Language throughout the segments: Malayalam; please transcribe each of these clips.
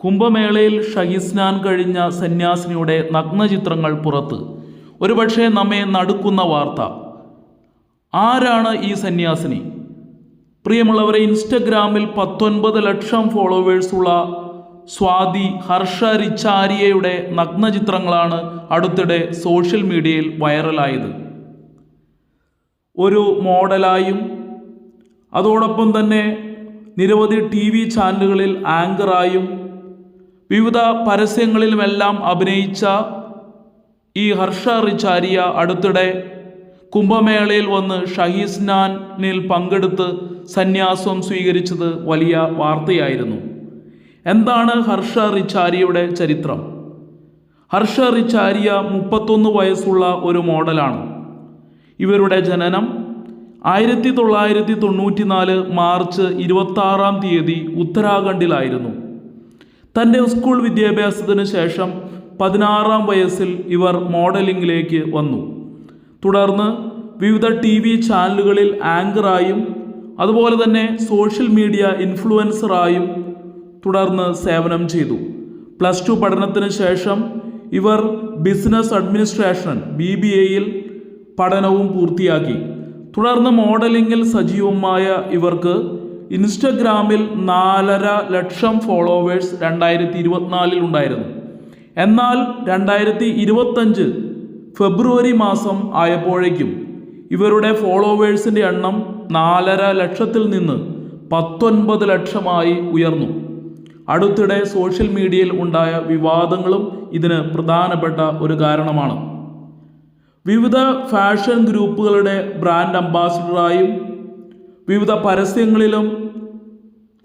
കുംഭമേളയിൽ ഷഹിസ്നാൻ കഴിഞ്ഞ സന്യാസിനിയുടെ നഗ്നചിത്രങ്ങൾ പുറത്ത്. ഒരുപക്ഷെ നമ്മെ നടുക്കുന്ന വാർത്ത. ആരാണ് ഈ സന്യാസിനി? പ്രിയമുള്ളവരെ ഇൻസ്റ്റഗ്രാമിൽ പത്തൊൻപത് ലക്ഷം ഫോളോവേഴ്സുള്ള സ്വാതി ഹർഷ റിച്ചാരിയയുടെ നഗ്നചിത്രങ്ങളാണ് അടുത്തിടെ സോഷ്യൽ മീഡിയയിൽ വൈറലായത്. ഒരു മോഡലായും അതോടൊപ്പം തന്നെ നിരവധി ടി വി ചാനലുകളിൽ ആങ്കറായും വിവിധ പരസ്യങ്ങളിലുമെല്ലാം അഭിനയിച്ച ഈ ഹർഷ റിച്ചാരിയ അടുത്തിടെ കുംഭമേളയിൽ വന്ന് ഷഹീസ്നാനിൽ പങ്കെടുത്ത് സന്യാസം സ്വീകരിച്ചത് വലിയ വാർത്തയായിരുന്നു. എന്താണ് ഹർഷ റിച്ചാരിയുടെ ചരിത്രം? ഹർഷ റിച്ചാരിയ മുപ്പത്തൊന്ന് വയസ്സുള്ള ഒരു മോഡലാണ്. ഇവരുടെ ജനനം ആയിരത്തി തൊള്ളായിരത്തി തൊണ്ണൂറ്റിനാല് മാർച്ച് ഇരുപത്താറാം തീയതി ഉത്തരാഖണ്ഡിലായിരുന്നു. തന്റെ സ്കൂൾ വിദ്യാഭ്യാസത്തിന് ശേഷം പതിനാറാം വയസ്സിൽ ഇവർ മോഡലിംഗിലേക്ക് വന്നു. തുടർന്ന് വിവിധ ടി വി ചാനലുകളിൽ ആങ്കറായും അതുപോലെ തന്നെ സോഷ്യൽ മീഡിയ ഇൻഫ്ലുവൻസറായും തുടർന്ന് സേവനം ചെയ്തു. പ്ലസ് ടു പഠനത്തിന് ശേഷം ഇവർ ബിസിനസ് അഡ്മിനിസ്ട്രേഷൻ ബി ബി എയിൽ പഠനവും പൂർത്തിയാക്കി. തുടർന്ന് മോഡലിംഗിൽ സജീവമായ ഇവർക്ക് ഇൻസ്റ്റഗ്രാമിൽ നാലര ലക്ഷം ഫോളോവേഴ്സ് രണ്ടായിരത്തി ഇരുപത്തിനാലിൽ ഉണ്ടായിരുന്നു. എന്നാൽ രണ്ടായിരത്തി ഇരുപത്തഞ്ച് ഫെബ്രുവരി മാസം ആയപ്പോഴേക്കും ഇവരുടെ ഫോളോവേഴ്സിന്റെ എണ്ണം നാലര ലക്ഷത്തിൽ നിന്ന് പത്തൊൻപത് ലക്ഷമായി ഉയർന്നു. അടുത്തിടെ സോഷ്യൽ മീഡിയയിൽ ഉണ്ടായ വിവാദങ്ങളും ഇതിന് പ്രധാനപ്പെട്ട ഒരു കാരണമാണ്. വിവിധ ഫാഷൻ ഗ്രൂപ്പുകളുടെ ബ്രാൻഡ് അംബാസിഡറായും വിവിധ പരസ്യങ്ങളിലും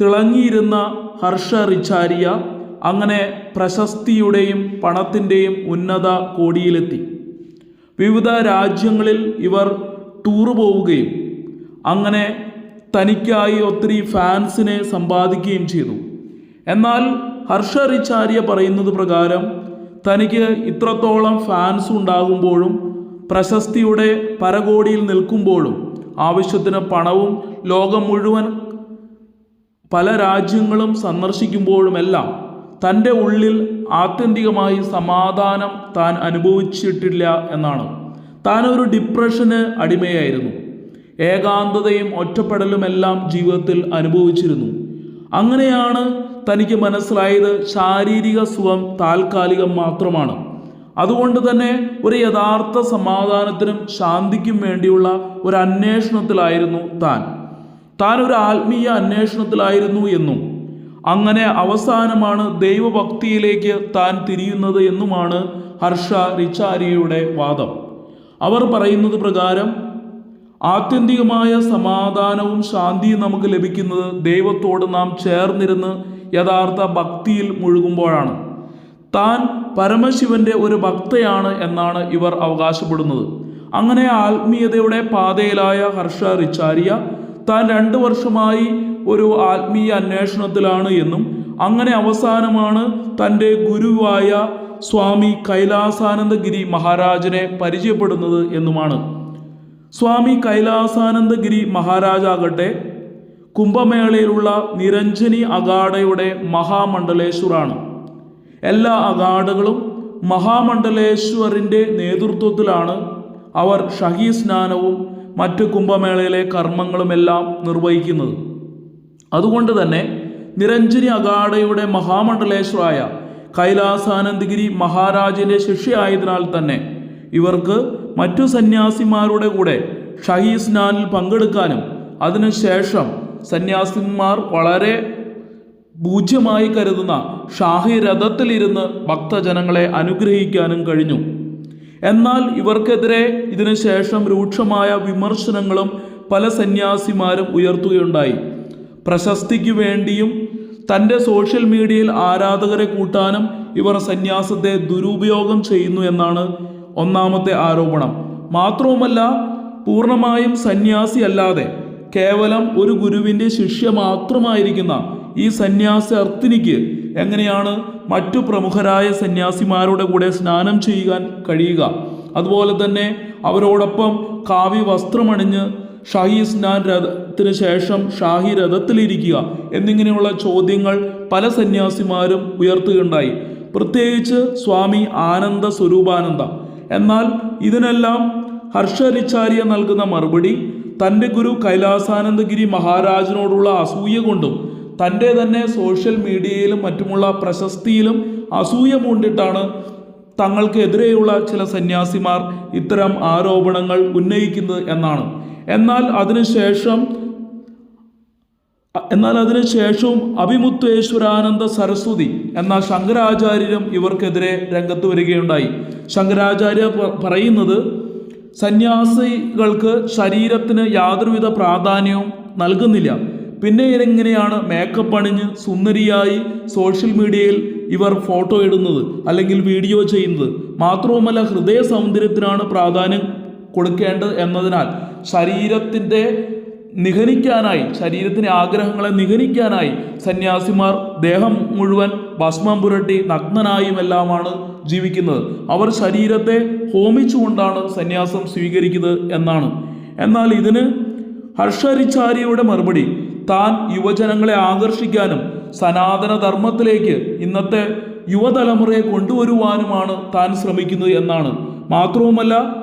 തിളങ്ങിയിരുന്ന ഹർഷ റിച്ചാരിയ അങ്ങനെ പ്രശസ്തിയുടെയും പണത്തിന്റെയും ഉന്നത കോടിയിലെത്തി. വിവിധ രാജ്യങ്ങളിൽ ഇവർ ടൂർ പോവുകയും അങ്ങനെ തനിക്കായി ഒത്തിരി ഫാൻസിനെ സമ്പാദിക്കുകയും ചെയ്തു. എന്നാൽ ഹർഷ റിച്ചാരിയ പറയുന്നത് പ്രകാരം തനിക്ക് ഇത്രത്തോളം ഫാൻസ് ഉണ്ടാകുമ്പോഴും പ്രശസ്തിയുടെ പരകോടിയിൽ നിൽക്കുമ്പോഴും ആവശ്യത്തിന് പണവും ലോകം മുഴുവൻ പല രാജ്യങ്ങളും സന്ദർശിക്കുമ്പോഴുമെല്ലാം തന്റെ ഉള്ളിൽ ആത്യന്തികമായി സമാധാനം താൻ അനുഭവിച്ചിട്ടില്ല എന്നാണ്. താൻ ഒരു ഡിപ്രഷന് അടിമയായിരുന്നു. ഏകാന്തതയും ഒറ്റപ്പെടലുമെല്ലാം ജീവിതത്തിൽ അനുഭവിച്ചിരുന്നു. അങ്ങനെയാണ് തനിക്ക് മനസ്സിലായത് ശാരീരിക സുഖം താൽക്കാലികം മാത്രമാണ്. അതുകൊണ്ട് തന്നെ ഒരു യഥാർത്ഥ സമാധാനത്തിനും ശാന്തിക്കും വേണ്ടിയുള്ള ഒരു അന്വേഷണത്തിലായിരുന്നു താൻ. താൻ ഒരു ആത്മീയ അന്വേഷണത്തിലായിരുന്നു എന്നും അങ്ങനെ അവസാനമാണ് ദൈവഭക്തിയിലേക്ക് താൻ തിരിയുന്നത് എന്നുമാണ് ഹർഷ റിച്ചാരിയുടെ വാദം. അവർ പറയുന്നത് പ്രകാരം ആത്യന്തികമായ സമാധാനവും ശാന്തിയും നമുക്ക് ലഭിക്കുന്നത് ദൈവത്തോട് നാം ചേർന്നിരുന്ന് യഥാർത്ഥ ഭക്തിയിൽ മുഴുകുമ്പോഴാണ്. താൻ പരമശിവന്റെ ഒരു ഭക്തയാണ് എന്നാണ് ഇവർ അവകാശപ്പെടുന്നത്. അങ്ങനെ ആത്മീയതയുടെ പാതയിലായ ഹർഷ റിച്ചാരിയ താൻ രണ്ടു വർഷമായി ഒരു ആത്മീയ അന്വേഷണത്തിലാണ് എന്നും അങ്ങനെ അവസാനമാണ് തന്റെ ഗുരുവായ സ്വാമി കൈലാസാനന്ദഗിരി മഹാരാജനെ പരിചയപ്പെടുന്നത് എന്നുമാണ്. സ്വാമി കൈലാസാനന്ദഗിരി മഹാരാജാകട്ടെ കുംഭമേളയിലുള്ള നിരഞ്ജനി അഗാഡയുടെ മഹാമണ്ഡലേശ്വറാണ് എല്ലാ അഗാഡുകളും മഹാമണ്ഡലേശ്വറിന്റെ നേതൃത്വത്തിലാണ് അവർ ഷഹി സ്നാനവും മറ്റ് കുംഭമേളയിലെ കർമ്മങ്ങളുമെല്ലാം നിർവഹിക്കുന്നത്. അതുകൊണ്ട് തന്നെ നിരഞ്ജനി അഗാഡയുടെ മഹാമണ്ഡലേശ്വരായ കൈലാസാനന്ദഗിരി മഹാരാജിന്റെ ശിഷ്യയായതിനാൽ തന്നെ ഇവർക്ക് മറ്റു സന്യാസിമാരുടെ കൂടെ ഷഹി സ്നാനിൽ പങ്കെടുക്കാനും അതിനുശേഷം സന്യാസിന്മാർ വളരെ പൂജ്യമായി കരുതുന്ന ഷാഹി രഥത്തിലിരുന്ന് ഭക്തജനങ്ങളെ അനുഗ്രഹിക്കാനും കഴിഞ്ഞു. എന്നാൽ ഇവർക്കെതിരെ ഇതിനുശേഷം രൂക്ഷമായ വിമർശനങ്ങളും പല സന്യാസിമാരും ഉയർത്തുകയുണ്ടായി. പ്രശസ്തിക്ക് വേണ്ടിയും തന്റെ സോഷ്യൽ മീഡിയയിൽ ആരാധകരെ കൂട്ടാനും ഇവർ സന്യാസത്തെ ദുരുപയോഗം ചെയ്യുന്നു എന്നാണ് ഒന്നാമത്തെ ആരോപണം. മാത്രവുമല്ല പൂർണമായും സന്യാസി അല്ലാതെ കേവലം ഒരു ഗുരുവിന്റെ ശിഷ്യ മാത്രമായിരിക്കുന്ന ഈ സന്യാസി അർത്ഥിനിക്ക് എങ്ങനെയാണ് മറ്റു പ്രമുഖരായ സന്യാസിമാരുടെ കൂടെ സ്നാനം ചെയ്യാൻ കഴിയുക? അതുപോലെ തന്നെ അവരോടൊപ്പം കാവ്യ വസ്ത്രമണിഞ്ഞ് ഷാഹി സ്നാൻ രഥത്തിന് ശേഷം ഷാഹി രഥത്തിലിരിക്കുക എന്നിങ്ങനെയുള്ള ചോദ്യങ്ങൾ പല സന്യാസിമാരും ഉയർത്തുകയുണ്ടായി. പ്രത്യേകിച്ച് സ്വാമി ആനന്ദ സ്വരൂപാനന്ദ. എന്നാൽ ഇതിനെല്ലാം ഹർഷരിച്ചാര്യ നൽകുന്ന മറുപടി തന്റെ ഗുരു കൈലാസാനന്ദഗിരി മഹാരാജനോടുള്ള അസൂയ കൊണ്ടും തന്റെ തന്നെ സോഷ്യൽ മീഡിയയിലും മറ്റുമുള്ള പ്രശസ്തിയിലും അസൂയ മൂണ്ടിട്ടാണ് തങ്ങൾക്കെതിരെയുള്ള ചില സന്യാസിമാർ ഇത്തരം ആരോപണങ്ങൾ ഉന്നയിക്കുന്നത് എന്നാണ്. എന്നാൽ അതിനുശേഷം എന്നാൽ അതിനുശേഷവും അഭിമുത്തേശ്വരാനന്ദ സരസ്വതി എന്ന ശങ്കരാചാര്യരും ഇവർക്കെതിരെ രംഗത്ത് വരികയുണ്ടായി. ശങ്കരാചാര്യ പറയുന്നത് സന്യാസികൾക്ക് ശരീരത്തിന് യാതൊരുവിധ പ്രാധാന്യവും നൽകുന്നില്ല. പിന്നെ ഇതെങ്ങനെയാണ് മേക്കപ്പ് അണിഞ്ഞ് സുന്ദരിയായി സോഷ്യൽ മീഡിയയിൽ ഇവർ ഫോട്ടോ ഇടുന്നത് അല്ലെങ്കിൽ വീഡിയോ ചെയ്യുന്നത്? മാത്രവുമല്ല ഹൃദയ സൗന്ദര്യത്തിനാണ് പ്രാധാന്യം കൊടുക്കേണ്ടത് എന്നതിനാൽ ശരീരത്തിന്റെ നിഹനിക്കാനായി ശരീരത്തിന്റെ ആഗ്രഹങ്ങളെ നിഹനിക്കാനായി സന്യാസിമാർ ദേഹം മുഴുവൻ ഭസ്മം പുരട്ടി നഗ്നനായും എല്ലാമാണ് ജീവിക്കുന്നത്. അവർ ശരീരത്തെ ഹോമിച്ചുകൊണ്ടാണ് സന്യാസം സ്വീകരിക്കുന്നത് എന്നാണ്. എന്നാൽ ഇതിന് ഹർഷരിച്ചാരിയുടെ മറുപടി താൻ യുവജനങ്ങളെ ആകർഷിക്കാനും സനാതന ധർമ്മത്തിലേക്ക് ഇന്നത്തെ യുവതലമുറയെ കൊണ്ടുവരുവാനുമാണ് താൻ ശ്രമിക്കുന്നത് എന്നാണ്. മാത്രവുമല്ല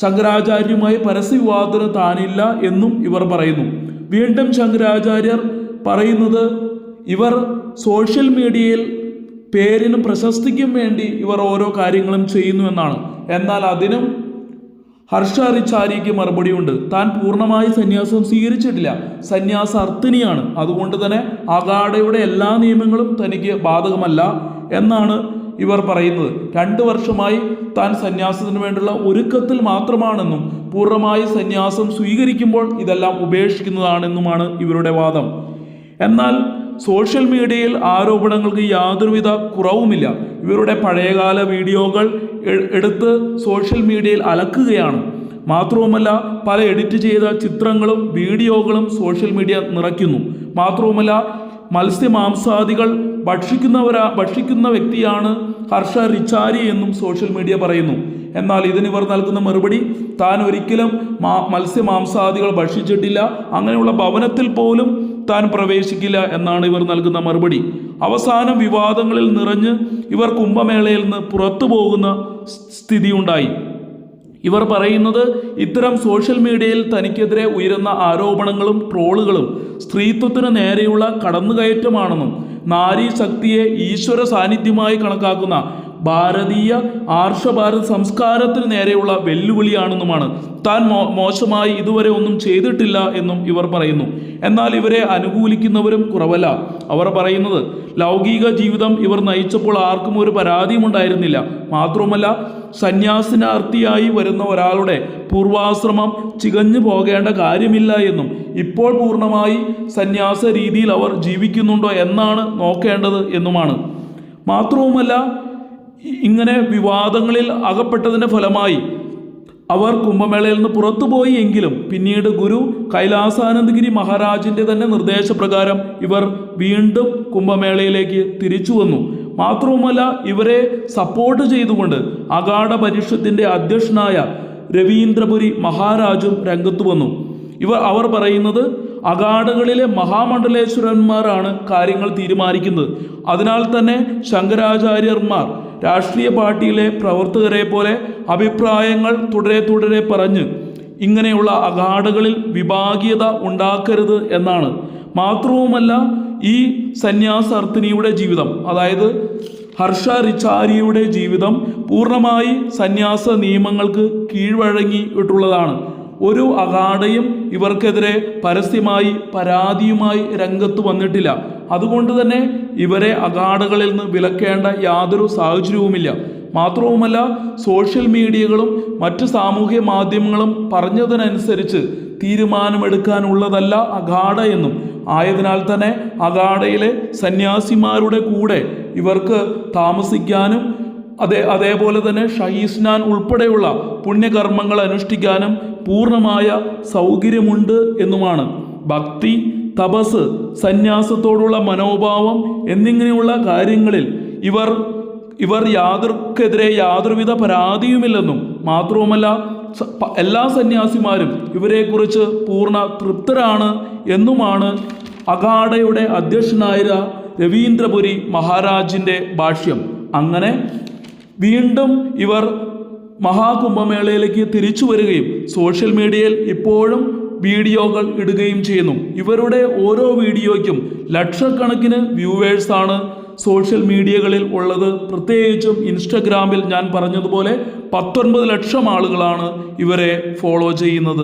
ശങ്കരാചാര്യരുമായി പരസ്യവിവാദത്തിന് താനില്ല എന്നും ഇവർ പറയുന്നു. വീണ്ടും ശങ്കരാചാര്യർ പറയുന്നത് ഇവർ സോഷ്യൽ മീഡിയയിൽ പേരിനും പ്രശസ്തിക്കും വേണ്ടി ഇവർ ഓരോ കാര്യങ്ങളും ചെയ്യുന്നു എന്നാണ്. എന്നാൽ അതിനും ഹർഷ റിച്ചാരിക്ക് മറുപടിയുണ്ട്. താൻ പൂർണമായി സന്യാസം സ്വീകരിച്ചിട്ടില്ല. സന്യാസ അർത്ഥിനിയാണ്. അതുകൊണ്ട് തന്നെ അഗാഡയുടെ എല്ലാ നിയമങ്ങളും തനിക്ക് ബാധകമല്ല എന്നാണ് ഇവർ പറയുന്നത്. രണ്ട് വർഷമായി താൻ സന്യാസത്തിന് വേണ്ടിയുള്ള ഒരുക്കത്തിൽ മാത്രമാണെന്നും പൂർണമായി സന്യാസം സ്വീകരിക്കുമ്പോൾ ഇതെല്ലാം ഉപേക്ഷിക്കുന്നതാണെന്നുമാണ് ഇവരുടെ വാദം. എന്നാൽ സോഷ്യൽ മീഡിയയിൽ ആരോപണങ്ങൾക്ക് യാതൊരുവിധ കുറവുമില്ല. ഇവരുടെ പഴയകാല വീഡിയോകൾ എടുത്ത് സോഷ്യൽ മീഡിയയിൽ അലക്കുകയാണ്. മാത്രവുമല്ല പല എഡിറ്റ് ചെയ്ത ചിത്രങ്ങളും വീഡിയോകളും സോഷ്യൽ മീഡിയ നിറയ്ക്കുന്നു. മാത്രവുമല്ല മത്സ്യമാംസാദികൾ ഭക്ഷിക്കുന്നവരാ ഭക്ഷിക്കുന്ന വ്യക്തിയാണ് ഹർഷ റിച്ചാരി എന്നും സോഷ്യൽ മീഡിയ പറയുന്നു. എന്നാൽ ഇതിനിവർ നൽകുന്ന മറുപടി താൻ ഒരിക്കലും മാ മത്സ്യമാംസാദികൾ ഭക്ഷിച്ചിട്ടില്ല. അങ്ങനെയുള്ള ഭവനത്തിൽ പോലും താൻ പ്രവേശിക്കില്ല എന്നാണ് ഇവർ നൽകുന്ന മറുപടി. അവസാനം വിവാദങ്ങളിൽ നിറഞ്ഞ് ഇവർ കുംഭമേളയിൽ നിന്ന് പുറത്തു പോകുന്ന സ്ഥിതിയുണ്ടായി. ഇവർ പറയുന്നത് ഇത്തരം സോഷ്യൽ മീഡിയയിൽ തനിക്കെതിരെ ഉയരുന്ന ആരോപണങ്ങളും ട്രോളുകളും സ്ത്രീത്വത്തിന് നേരെയുള്ള കടന്നുകയറ്റമാണെന്നും നാരീശക്തിയെ ഈശ്വര സാന്നിധ്യമായി കണക്കാക്കുന്ന ഭാരതീയ ആർഷഭാരത സംസ്കാരത്തിന് നേരെയുള്ള വെല്ലുവിളിയാണെന്നുമാണ്. താൻ മോ മോശമായി ഇതുവരെ ഒന്നും ചെയ്തിട്ടില്ല എന്നും ഇവർ പറയുന്നു. എന്നാൽ ഇവരെ അനുകൂലിക്കുന്നവരും കുറവല്ല. അവർ പറയുന്നത് ലൗകിക ജീവിതം ഇവർ നയിച്ചപ്പോൾ ആർക്കും ഒരു പരാതിയും ഉണ്ടായിരുന്നില്ല. മാത്രവുമല്ല സന്യാസിനാർത്ഥിയായി വരുന്ന ഒരാളുടെ പൂർവാശ്രമം ചികഞ്ഞു പോകേണ്ട കാര്യമില്ല എന്നും ഇപ്പോൾ പൂർണമായി സന്യാസ രീതിയിൽ അവർ ജീവിക്കുന്നുണ്ടോ എന്നാണ് നോക്കേണ്ടത് എന്നുമാണ്. മാത്രവുമല്ല ഇങ്ങനെ വിവാദങ്ങളിൽ അകപ്പെട്ടതിന്റെ ഫലമായി അവർ കുംഭമേളയിൽ നിന്ന് പുറത്തുപോയി എങ്കിലും പിന്നീട് ഗുരു കൈലാസാനന്ദഗിരി മഹാരാജിന്റെ തന്നെ നിർദ്ദേശപ്രകാരം ഇവർ വീണ്ടും കുംഭമേളയിലേക്ക് തിരിച്ചു വന്നു. മാത്രവുമല്ല ഇവരെ സപ്പോർട്ട് ചെയ്തുകൊണ്ട് അഗാഢ പരിഷത്തിന്റെ അധ്യക്ഷനായ രവീന്ദ്രപുരി മഹാരാജും രംഗത്ത് വന്നു. ഇവർ അവർ പറയുന്നത് അഗാഡകളിലെ മഹാമണ്ഡലേശ്വരന്മാരാണ് കാര്യങ്ങൾ തീരുമാനിക്കുന്നത്. അതിനാൽ തന്നെ ശങ്കരാചാര്യന്മാർ രാഷ്ട്രീയ പാർട്ടിയിലെ പ്രവർത്തകരെ പോലെ അഭിപ്രായങ്ങൾ തുടരെ തുടരെ പറഞ്ഞ് ഇങ്ങനെയുള്ള അഗാഡകളിൽ വിഭാഗീയത ഉണ്ടാക്കരുത് എന്നാണ്. മാത്രവുമല്ല ഈ സന്യാസർത്ഥിനിയുടെ ജീവിതം അതായത് ഹർഷ റിച്ചാരിയുടെ ജീവിതം പൂർണമായി സന്യാസ നിയമങ്ങൾക്ക് കീഴ്വഴങ്ങിയിട്ടുള്ളതാണ്. ഒരു അഗാഡയും ഇവർക്കെതിരെ പരസ്യമായി പരാതിയുമായി രംഗത്ത് വന്നിട്ടില്ല. അതുകൊണ്ട് തന്നെ ഇവരെ അഗാഡകളിൽ നിന്ന് വിലക്കേണ്ട യാതൊരു സാഹചര്യവുമില്ല. മാത്രവുമല്ല സോഷ്യൽ മീഡിയകളും മറ്റ് സാമൂഹ്യ മാധ്യമങ്ങളും പറഞ്ഞതിനനുസരിച്ച് തീരുമാനമെടുക്കാനുള്ളതല്ല അഗാഡ എന്നും. ആയതിനാൽ തന്നെ അഗാഡയിലെ സന്യാസിമാരുടെ കൂടെ ഇവർക്ക് താമസിക്കാനും അതേ അതേപോലെ തന്നെ ഷഹീസ്നാൻ ഉൾപ്പെടെയുള്ള പുണ്യകർമ്മങ്ങൾ അനുഷ്ഠിക്കാനും പൂർണമായ സൗകര്യമുണ്ട് എന്നുമാണ്. ഭക്തി തപസ് സന്യാസത്തോടുള്ള മനോഭാവം എന്നിങ്ങനെയുള്ള കാര്യങ്ങളിൽ ഇവർ ഇവർ യാതൊർക്കെതിരെ യാതൊരുവിധ പരാതിയുമില്ലെന്നും മാത്രവുമല്ല എല്ലാ സന്യാസിമാരും ഇവരെക്കുറിച്ച് പൂർണ തൃപ്തരാണ് എന്നുമാണ് അഗാഡയുടെ അധ്യക്ഷനായ രവീന്ദ്രപുരി മഹാരാജിന്റെ ഭാഷ്യം. അങ്ങനെ വീണ്ടും ഇവർ മഹാകുംഭമേളയിലേക്ക് തിരിച്ചു വരികയും സോഷ്യൽ മീഡിയയിൽ ഇപ്പോഴും വീഡിയോകൾ ഇടുകയും ചെയ്യുന്നു. ഇവരുടെ ഓരോ വീഡിയോയ്ക്കും ലക്ഷക്കണക്കിന് വ്യൂവേഴ്സാണ് സോഷ്യൽ മീഡിയകളിൽ ഉള്ളത്. പ്രത്യേകിച്ചും ഇൻസ്റ്റഗ്രാമിൽ ഞാൻ പറഞ്ഞതുപോലെ പത്തൊൻപത് ലക്ഷം ആളുകളാണ് ഇവരെ ഫോളോ ചെയ്യുന്നത്.